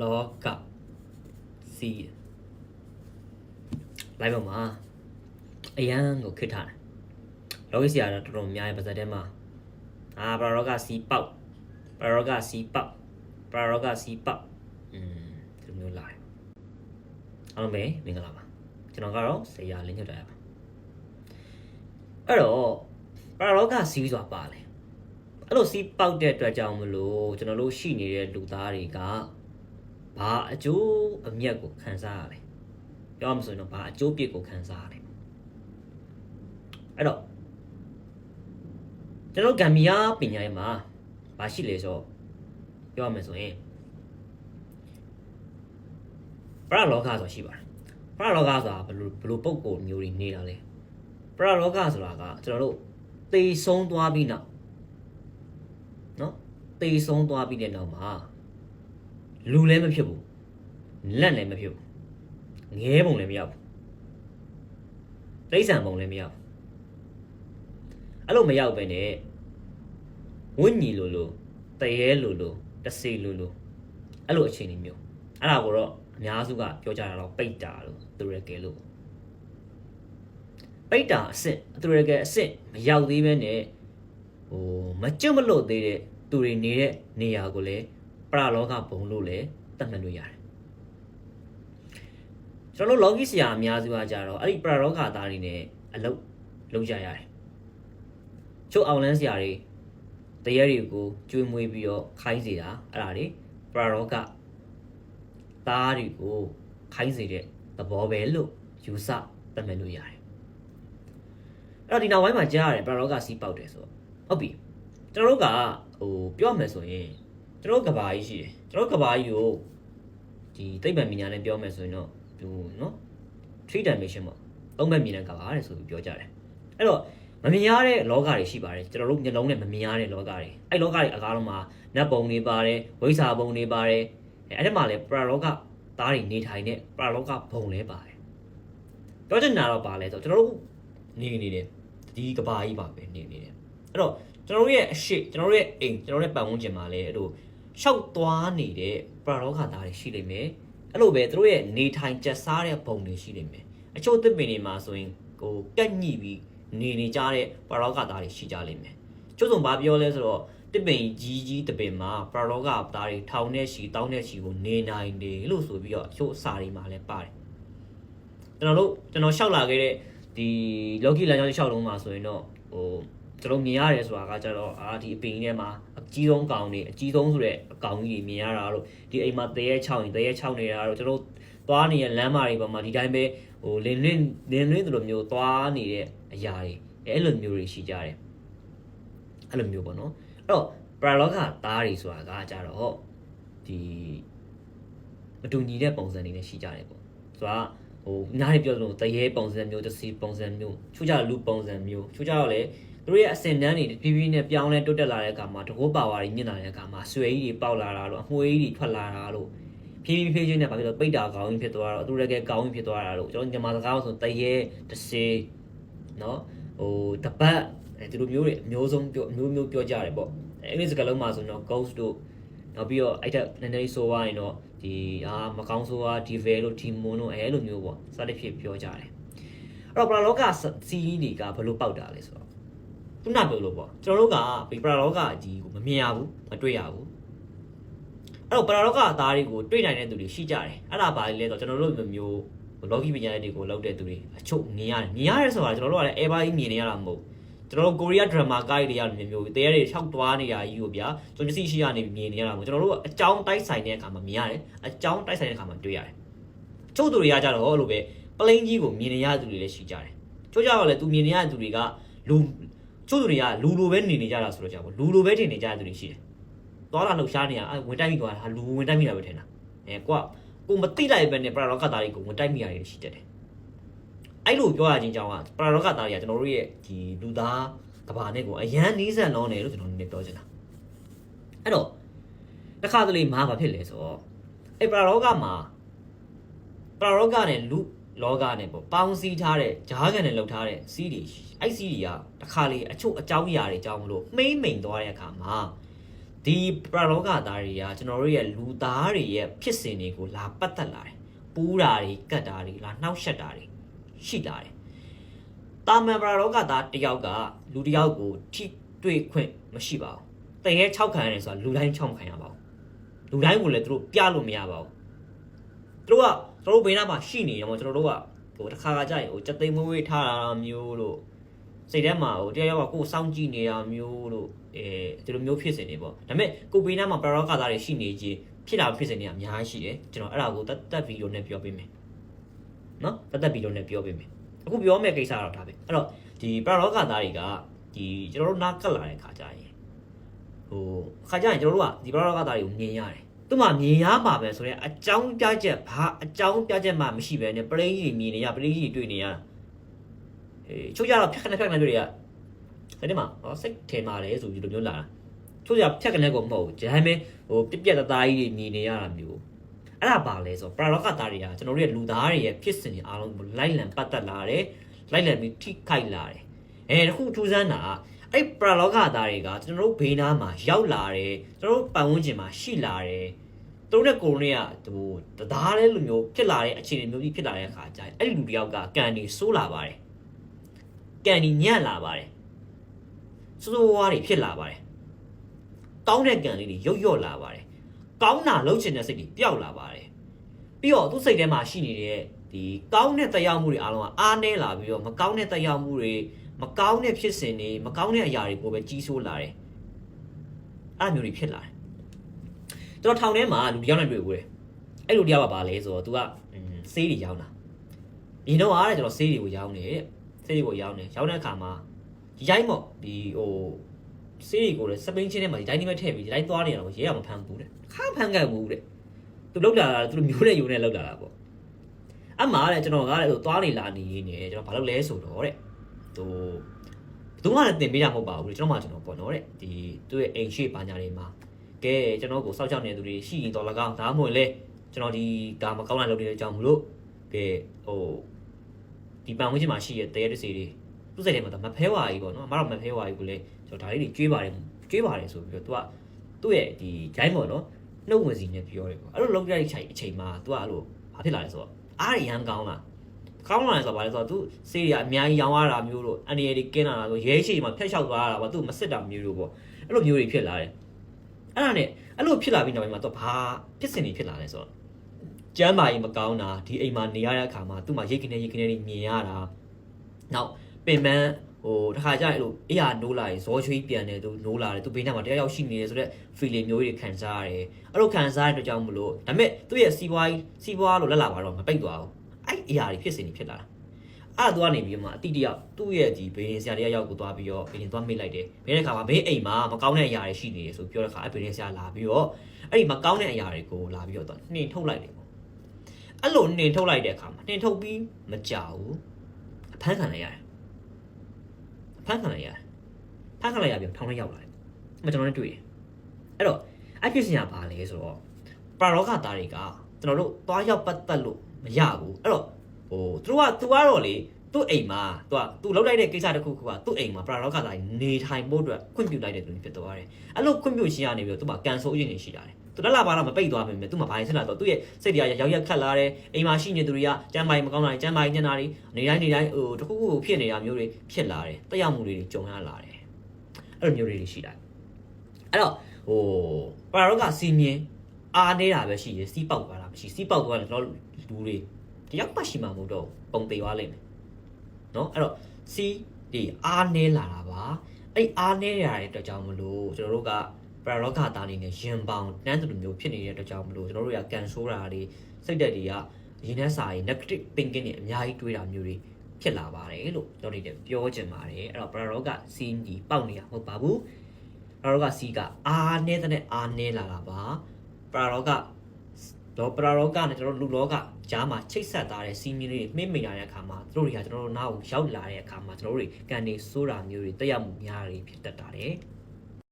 လောကစီးလိုက်ပါမှာအရန်ကိုခစ်ထားတယ်လောကီစီကတော့တော်တော်များရဲ့ပါဇက်ထဲမှာအာပရာလောကစီးပေါက်ပရာလောကစီးပေါက်ပရာလောကစီးပေါက်อืมဒီလိုမျိုးလာတယ်အားလုံးပဲမင်္ဂလာပါကျွန်တော်ကတော့ဆရာလင်းညွတ်တရားပါအဲ့တော့ပရာလောကစီးဆိုတာပါလေအဲ့လိုစီးပေါက်တဲ့အတွက်ကြောင့်မလို့ကျွန်တော်တို့ရှိနေတဲ့လူသားတွေက ဘာအကျိုးအမြတ်ကိုခံစားရလဲပြောမှဆိုရင်တော့ဘာအကျိုးပြစ်ကိုခံစားရလဲအဲ့တော့ကျွန်တော်ဂမ်ဘီယာပညာရေးမှာဘာရှိလဲဆိုတော့ပြောရမယ်ဆိုရင်ပရလောကဆိုတာရှိပါတယ်ပရလောကဆိုတာဘယ်လိုဘယ်လိုပုံကိုမျိုးတွေနေတာလဲပရလောကဆိုတာကကျွန်တော်တို့သေဆုံးသွားပြီးနောက်နော်သေဆုံးသွားပြီးတဲ့နောက်မှာ လူလည်းမဖြစ်ဘူးလက်လည်းမဖြစ်ဘူးငဲပုံလည်းမရဘူးတိရစ္ဆာန်ပုံလည်းမရဘူးအဲ့လိုမရောက်ပဲနဲ့ဝိညာဉ်လိုလိုတရေလိုလိုတစေလိုလိုအဲ့လိုအခြေအနေမျိုးအဲ့ဒါကိုတော့အများစုကပြောကြတာတော့ပိတ်တာလို့သူရကဲလို့ပိတ်တာအစ်စ်သူရကဲအစ်စ်မရောက်သေးပဲနဲ့ဟိုမကျွတ်မလို့သေးတဲ့သူတွေနေတဲ့နေရာကိုလည်းပ ရလောကဘုံလို့လည်းသတ်မှတ်လို့ရတယ်ကျွန်တော်တို့လောကီဆရာအများစုကကြတော့အဲ့ဒီပရလောကသားတွေနဲ့အလုပ်လုပ်ကြရတယ်ချုပ်အောင်လန်းဆရာတွေတရားတွေကိုကျွေးမွေးပြီးတော့ခိုင်းစေတာအဲ့ဒါတွေပရလောကသားတွေကိုခိုင်းစေတဲ့သဘောပဲလို့ယူဆသတ်မှတ်လို့ရတယ်အဲ့တော့ဒီနောက်ပိုင်းမှာကြားရတယ်ပရလောကစီးပေါက်တယ်ဆိုတော့ဟုတ်ပြီကျွန်တော်တို့ကဟိုပြောမယ်ဆိုရင် ကျွန်တော်တို့ကဘာကြီးရှိတယ်ကျွန်တော်တို့ကဘာကြီးကိုဒီသိပ္ပံပညာနဲ့ပြောမယ်ဆိုရင်တော့သူနော်3 dimension ပေါ့အုံးမဲ့မြင်တဲ့ကဘာတဲ့ဆိုပြီးပြောကြတယ်အဲ့တော့မမြင်ရတဲ့လောကတွေရှိပါတယ်ကျွန်တော်တို့မျက်လုံးနဲ့မမြင်ရတဲ့လောကတွေအဲ့လောကတွေအကားလုံးမှာနတ်ပုံတွေပါတယ်ဝိဇ္ဇာပုံတွေပါတယ်အဲ့အဲ့ဒီမှာလည်းပရလောကသားတွေနေထိုင်တဲ့ပရလောကဘုံလည်းပါတယ်ပြောချင်တာတော့ပါလဲဆိုတော့ကျွန်တော်တို့နေနေတယ်ဒီကဘာကြီးပါပဲနေနေတယ်အဲ့တော့ ကျွန်တော်တို့ရဲ့အရှိကျွန်တော်တို့ရဲ့အိမ်ကျွန်တော်တို့ရဲ့ပတ်ဝန်းကျင်မှာလည်းအဲ့လိုရှောက်သွားနေတဲ့ပရလောကသားတွေရှိလိမ့်မယ်အဲ့လိုပဲသူတို့ရဲ့နေထိုင်ကြက်စားတဲ့ဘုံတွေရှိလိမ့်မယ်အချို့သစ်ပင်တွေမှာဆိုရင်ကိုပြက်ညှိပြီးနေနေကြတဲ့ပရလောကသားတွေရှိကြလိမ့်မယ်ကျုပ်ဆုံးဘာပြောလဲဆိုတော့တစ်ပင်ကြီးကြီးတစ်ပင်မှာပရလောကသားတွေထောင်နဲ့ချီတောင်းနဲ့ချီကိုနေနိုင်တယ်လို့ဆိုပြီးတော့အချို့အစာတွေမှာလည်းပါတယ်ကျွန်တော်တို့ကျွန်တော်ရှောက်လာခဲ့တဲ့ဒီလောကီလမ်းကြောင်းရှောက်လုံးမှာဆိုရင်တော့ဟို ကျွန်တော်မြင်ရတယ်ဆိုတာကကြတော့အာဒီအပင်ထဲမှာအကြီးဆုံးကောင်တွေအကြီးဆုံးဆိုတဲ့အကောင်ကြီးတွေမြင်ရတာတော့ဒီအိမ်မှာတရေ6ရင်တရေ6နေတာတော့ကျွန်တော်သွားနေတဲ့လမ်းမတွေပေါ်မှာဒီတိုင်းပဲဟိုလင်းလင်းလင်းလင်းတို့လိုမျိုးသွားနေတဲ့အရာတွေအဲ့လိုမျိုးတွေရှိကြတယ်အဲ့လိုမျိုးပေါ့နော်အဲ့တော့ပရာလောကသားတွေဆိုတာကကြတော့ဒီမတူညီတဲ့ပုံစံတွေနဲ့ရှိကြတယ်ပေါ့ဆိုတာဟိုနားရပြောသလိုတရေပုံစံမျိုးတစီပုံစံမျိုးချို့ကြလူပုံစံမျိုးချို့ကြတော့လေ သူတို့ရဲ့အစင်တန်းတွေဖြည်းဖြည်းနဲ့ပြောင်းလဲတိုးတက်လာတဲ့အခါမှာတကောပါဝါတွေမြင့်လာတဲ့အခါမှာဆွဲကြီးတွေပေါက်လာတာလို့အမွှေးကြီးတွေထွက်လာတာလို့ဖြည်းဖြည်းဖြည်းချင်းနဲ့ဘာဖြစ်လို့ပိတ်တာကောင်းကြီးဖြစ်သွားတော့သူတို့လည်းကောင်းကြီးဖြစ်သွားတာလို့ကျွန်တော်ညီမစကားလို့ဆိုတရေတစီနော်ဟိုတပတ်အဲဒီလိုမျိုးတွေအမျိုးဆုံးပြောအမျိုးမျိုးပြောကြတယ်ပေါ့အင်္ဂလိပ်စကားလုံးမှာဆိုတော့ ghost တို့နောက်ပြီးတော့အဲ့ထက်နည်းနည်းဆိုးသွားရင်တော့ဒီအာမကောင်းဆိုးသွား devil တို့ demon တို့အဲလိုမျိုးပေါ့စသဖြင့်ပြောကြတယ်အဲ့တော့ပရာလောကစီးတွေကဘယ်လိုပေါက်တာလဲဆိုတော့ ခုနပြောလို့ပေါ့ကျွန်တော်တို့ကဒီပရာလောကကြီးကိုမမြင်ရဘူးမတွေ့ရဘူးအဲ့တော့ပရာလောကအသားတွေကိုတွေ့နိုင်တဲ့သူတွေရှိကြတယ်အဲ့ဒါပါလေလဲဆိုတော့ကျွန်တော်တို့မျိုးလောကီပညာတွေကိုလောက်တဲ့သူတွေအချုပ်မြင်ရတယ်မြင်ရတယ်ဆိုတာကျွန်တော်တို့ကလည်း ever ကြီးမြင်နေရတာမဟုတ်ကျွန်တော်တို့ကိုရီးယားဒရမာကိုက်တွေရတယ်မျိုးတရားတွေ၆တွားနေရကြီးကိုဗျာကျွန်တော်မျက်စိရှိရနေမြင်နေရတာမဟုတ်ကျွန်တော်တို့ကအကြောင်းတိုက်ဆိုင်တဲ့အခါမှာမြင်ရတယ်အကြောင်းတိုက်ဆိုင်တဲ့အခါမှာတွေ့ရတယ်ချို့သူတွေကကြတော့အဲ့လိုပဲပလိန်ကြီးကိုမြင်နေရတဲ့သူတွေလည်းရှိကြတယ်ချို့ကြတော့လည်းသူမြင်နေရတဲ့သူတွေကလူ ချို့သူတွေကလူလိုပဲနေနေကြတာဆိုတော့ကြာပေါ့လူလိုပဲထင်နေကြတဲ့သူတွေရှိတယ်သွားလာလှုပ်ရှားနေရအဲဝင်တိုက်မိသွားတာဟာလူဝင်တိုက်မိတာပဲထင်တာအဲကွာကိုမတိလိုက်ပဲနဲ့ပရာလောကသားတွေကိုဝင်တိုက်မိရတယ်ရှိတတ်တယ်အဲ့လိုပြောရခြင်းကြောင့်ကပရာလောကသားတွေကကျွန်တော်တို့ရဲ့ဒီလူသားကဘာနဲ့ကိုအရန်နီးစပ်လုံးတယ်လို့ကျွန်တော်နည်းပြောချင်တာအဲ့တော့တစ်ခါတလေမှာဘာဖြစ်လဲဆိုတော့အဲ့ပရာလောကမှာပရာလောကနဲ့လူ လောကနဲ့ပေါ့ပေါင်းစည်းထားတဲ့ဂျားကန်နဲ့လှုပ်ထားတဲ့စီးတွေအဲ့စီးတွေကတစ်ခါလေအချို့အကြောင်းအရာတွေကြောင့်မလို့မှိမ့်မိန်သွားတဲ့အခါမှာဒီပရလောကသားတွေကကျွန်တော်တို့ရဲ့လူသားတွေရဲ့ဖြစ်စဉ်တွေကိုလာပတ်သက်လာတယ်ပူးတာတွေကတ်တာတွေလာနှောက်ယှက်တာတွေရှိလာတယ်တာမန်ပရလောကသားတစ်ယောက်ကလူတစ်ယောက်ကိုထိတွေ့ခွင့်မရှိပါဘူးတကယ်6ခံရတယ်ဆိုတာလူတိုင်း6ခံရပါဘူးလူတိုင်းကိုလည်းသူတို့ပြလို့မရပါဘူးသူတို့က ကျွန်တော်တို့ဘေးနားမှာရှိနေတယ်မို့ကျွန်တော်တို့ကဟိုတစ်ခါခါကြာရင်ဟိုစက်သိမ်းမွေးဝေးထားတာမျိုးလို့စိတ်ထဲမှာဟိုတရားရောက်ကကိုယ်စောင့်ကြည့်နေတာမျိုးလို့အဲဒီလိုမျိုးဖြစ်စဉ်တွေပေါ့ဒါပေမဲ့ကိုဘေးနားမှာပရလောကသားတွေရှိနေခြင်းဖြစ်တာဖြစ်စဉ်တွေကအများကြီးရှိတယ်ကျွန်တော်အဲ့ဒါကိုတတ်တတ်ဗီဒီယိုနဲ့ပြောပေးမယ်နော်တတ်တတ်ဗီဒီယိုနဲ့ပြောပေးမယ်အခုပြောမယ့်ကိစ္စတော့ဒါပဲအဲ့တော့ဒီပရလောကသားတွေကဒီကျွန်တော်တို့နားကပ်လာတဲ့ခါကြာရင်ဟိုခါကြာရင်ကျွန်တော်တို့ကဒီပရလောကသားတွေကိုမြင်ရတယ် သူမှမြင်ရမှာပဲဆိုတော့အကြောင်းပြချက်ဘာအကြောင်းပြချက်မှမရှိပဲနဲ့ပရိကြီးမြင်နေရပရိကြီးတွေ့နေရအေးချို့ကြတော့ဖြတ်ခနဲ့ဖြတ်ခနဲ့တွေ့ရအဲ့ဒီမှာဟောစိတ်ထဲမှာလေဆိုပြီးဒီလိုမျိုးလာတာချို့ကြဖြတ်ခနဲ့ကိုမဟုတ်ဘူးဒါပေမဲ့ဟိုပြက်ပြက်တသားကြီးတွေမြင်နေရတာမျိုးအဲ့ဒါပါလဲဆိုပရလောကသားတွေကကျွန်တော်တို့ရဲ့လူသားတွေရဲ့ဖြစ်စဉ်တွေအားလုံးကိုလိုက်လံပတ်သက်လာတယ်လိုက်လံပြီးထိခိုက်လာတယ်အဲတခုထူးဆန်းတာက အဲ့ပရလောကသားတွေကကျွန်တော်တို့ဘေးနားမှာရောက်လာတယ်ကျွန်တော်တို့ပတ်ဝန်းကျင်မှာရှိလာတယ်သူတို့နဲ့ကိုရိုနီကဟိုတသားလေးလိုမျိုးဖြစ်လာတဲ့အခြေအနေမျိုးကြီးဖြစ်လာတဲ့အခါကျရင်အဲ့ဒီလူတယောက်ကကန်ဒီဆိုးလာပါတယ်ကန်ဒီညံ့လာပါတယ်စိုးစိုးဝါးတွေဖြစ်လာပါတယ်ကောင်းတဲ့ကန်လေးတွေရုပ်ရော့လာပါတယ်ကောင်းတာလှုပ်ချင်တဲ့စိတ်တွေပျောက်လာပါတယ်ပြီးတော့သူ့စိတ်ထဲမှာရှိနေတဲ့ဒီကောင်းတဲ့တရားမှုတွေအားလုံးကအားနည်းလာပြီးတော့မကောင်းတဲ့တရားမှုတွေ မကောင်းတဲ့ဖြစ်စဉ်တွေမကောင်းတဲ့အရာတွေကိုပဲကြီးစိုးလာတယ်အဲ့လိုမျိုးတွေဖြစ်လာတယ်ကျွန်တော်ထောင်ထဲမှာလူတစ်ယောက်နဲ့တွေ့ဘူးတယ်အဲ့လူတစ်ယောက်ကဘာလဲဆိုတော့ तू ကဆေးတွေရောင်းတာဒီတော့အားတဲ့ကျွန်တော်ဆေးတွေကိုရောင်းနေတဲ့ဆေးတွေကိုရောင်းနေရောင်းတဲ့အခါမှာဒီတိုင်းပေါ့ဒီဟိုဆေးတွေကိုလည်းစပိန်ချင်းထဲမှာဒီတိုင်းဒီမဲ့ထည့်ပြီးဒီတိုင်းသွားနေတာကိုရဲအောင်မဖမ်းဘူးတဲ့ခါဖမ်းခဲ့ဘူးတဲ့သူလောက်လာတာသူတို့မျိုးနဲ့ယုံနဲ့လောက်လာတာပေါ့အမှတဲ့ကျွန်တော်ကလည်းဟိုသွားနေလာနေနေကျွန်တော်ဘာလုပ်လဲဆိုတော့တဲ့ ဟိုဘယ်သူမှလည်းတင်ပေးတာမဟုတ်ပါဘူးလေကျွန်တော်မှကျွန်တော်ပေါ့နော်တဲ့ဒီသူ့ရဲ့အိမ်ရှိပါညာတွေမှာကဲကျွန်တော်ကိုစောက်ချောက်နေတဲ့သူတွေရှိရင်တော့၎င်းဒါမှမဟုတ်လေကျွန်တော်ဒီဒါမကောင်းတာလုပ်နေတဲ့အကြောင်းမလို့ကဲဟိုဒီပန်ဝင်းချင်းမှာရှိရဲ့တရေတစီတွေသူ့စိတ်ထဲမှာဒါမဖဲဝါကြီးပေါ့နော်အမတော့မဖဲဝါကြီးကိုလေကျွန်တော်ဒါလေးတွေကျွေးပါတယ်ကျွေးပါတယ်ဆိုပြီးတော့ तू ကသူ့ရဲ့ဒီဂျိုင်းပေါ့နော်နှုတ်ဝင်စီနဲ့ပြောတယ်ပေါ့အဲ့လိုလုပ်ရတဲ့အချိန်အချိန်မှာ तू ကအဲ့လိုဘာဖြစ်လာလဲဆိုတော့အားရရမ်းကောင်းလာ ကောင်းလာတယ်ဆိုတာဘာလဲဆိုတော့သူစေးရအများကြီးရောင်းရတာမျိုးတို့အန်ဒီရီကင်းလာတာဆိုရဲရှိမှဖျက်လျှောက်သွားတာပေါ့သူမစစ်တာမျိုးတို့ပေါ့အဲ့လိုမျိုးတွေဖြစ်လာတယ်အဲ့ဒါနဲ့အဲ့လိုဖြစ်လာပြီးနောက်ပိုင်းမှာသူဘာဖြစ်စဉ်တွေဖြစ်လာလဲဆိုတော့ကျမ်းမာရေးမကောင်းတာဒီအိမ်မှာနေရတဲ့အခါမှာသူ့မှာရိတ်ကနေရိတ်ကနေတွေမြင်ရတာနောက်ပင်ပန်းဟိုတခါကျရင်အဲ့လိုအေးရနိုးလာရင်ဇောချွေးပြန်တယ်သူနိုးလာတယ်သူဘေးနားမှာတရားရောက်ရှိနေတယ်ဆိုတော့ feeling မျိုးတွေခံစားရတယ်အဲ့လိုခံစားရတဲ့အတွက်ကြောင့်မလို့ဒါပေမဲ့သူ့ရဲ့စီးပွားရေးစီးပွားလို့လက်လာပါတော့မပိတ်သွားဘူး အဲ့အရာတွေဖြစ်စဉ်တွေဖြစ်လာတာအဲ့ဒါသူကနေပြီးမှအတိတယောက်သူ့ရဲ့ဒီဘေးရင်ဆရာတရားရောက်ကိုသွားပြီးတော့ဘေးရင်သွားမိတ်လိုက်တယ်ဘေးတဲ့ခါမှာဘေးအိမ်မှာမကောင်းတဲ့အရာတွေရှိနေတယ်ဆိုပြောတဲ့ခါအဲ့ဘေးရင်ဆရာလာပြီးတော့အဲ့ဒီမကောင်းတဲ့အရာတွေကိုလာပြီးတော့နှင်ထုတ်လိုက်တယ်ပေါ့အဲ့လိုနှင်ထုတ်လိုက်တဲ့အခါမှာနှင်ထုတ်ပြီးမကြောက်ဘူးအဖမ်းခံလိုက်ရတယ်ဖမ်းခံလိုက်ရတယ်ဖမ်းခံလိုက်ရပြီးထောင်ထဲရောက်လာတယ်အမကျွန်တော်နဲ့တွေ့တယ်အဲ့တော့အဲ့ဖြစ်စဉ်ကဘာလဲဆိုတော့ပရာရောဂသားတွေကကျွန်တော်တို့သွားရောက်ပတ်သက်လို့ မရဘူးအဲ့တော့ဟိုသူတို့ကသူကတော့လေသူ့အိမ်မှာသူကသူလောက်လိုက်တဲ့ကိစ္စတစ်ခုခုကသူ့အိမ်မှာပရာရောဂသားနေထိုင်ဖို့အတွက်ခွင့်ပြုလိုက်တဲ့သူဖြစ်သွားတယ်အဲ့လိုခွင့်ပြုခြင်းရနေပြီးတော့သူမှာကန်ဆိုအရင်နေရှိလာတယ်သူတက်လာပါတော့မပိတ်သွားပါမယ်သူမှဘာရင်ဆက်လာတော့သူ့ရဲ့စိတ်တွေကရောက်ရက်ခတ်လာတယ်အိမ်မှာရှိနေသူတွေကကျမ်းမာရေးမကောင်းတာကျမ်းမာရေးညံ့တာတွေနေတိုင်းနေတိုင်းဟိုတခုခုဖြစ်နေတာမျိုးတွေဖြစ်လာတယ်တက်ရောက်မှုတွေကြုံရလာတယ်အဲ့လိုမျိုးတွေရှိလာတယ်အဲ့တော့ဟိုပါရောကစီမြင်အားနေတာပဲရှိရစီးပေါက်သွားတာမရှိစီးပေါက်သွားတယ်ကျွန်တော် လူတွေတယောက်မှရှိမှာမဟုတ်တော့ပုံသေးသွားလိမ့်မယ်နော်အဲ့တော့စီးဒီအားနေလာတာပါအဲ့အားနေရတဲ့အတွက်ကြောင့်မလို့ကျွန်တော်တို့ကပရာလောကသားအနေနဲ့ရင်ပေါင်တန်းတူမျိုးဖြစ်နေတဲ့အတွက်ကြောင့်မလို့ကျွန်တော်တို့ကကန်ဆိုးတာတွေစိတ်ဓာတ်တွေကရင်းနှက်စာရေး negative thinking တွေအများကြီးတွေးတာမျိုးတွေဖြစ်လာပါတယ်လို့ကျွန်တော်တို့ပြောချင်ပါတယ်အဲ့တော့ပရာလောကစီးကြီးပေါက်နေတာမဟုတ်ပါဘူးပရာလောကစီးကအားနေတဲ့အားနေလာတာပါပရာလောကတော့ပရာလောကနဲ့ကျွန်တော်လူလောက ကြားမှာချိတ်ဆက်ထားတဲ့စီးမီလေးတွေမှိမ့်မိလာတဲ့အခါမှာတို့တွေကကျွန်တော်တို့နားကိုရောက်လာတဲ့အခါမှာကျွန်တော်တို့တွေကန်နေစိုးတာမျိုးတွေတက်ရောက်မှုများတွေဖြစ်တတ်တာတယ်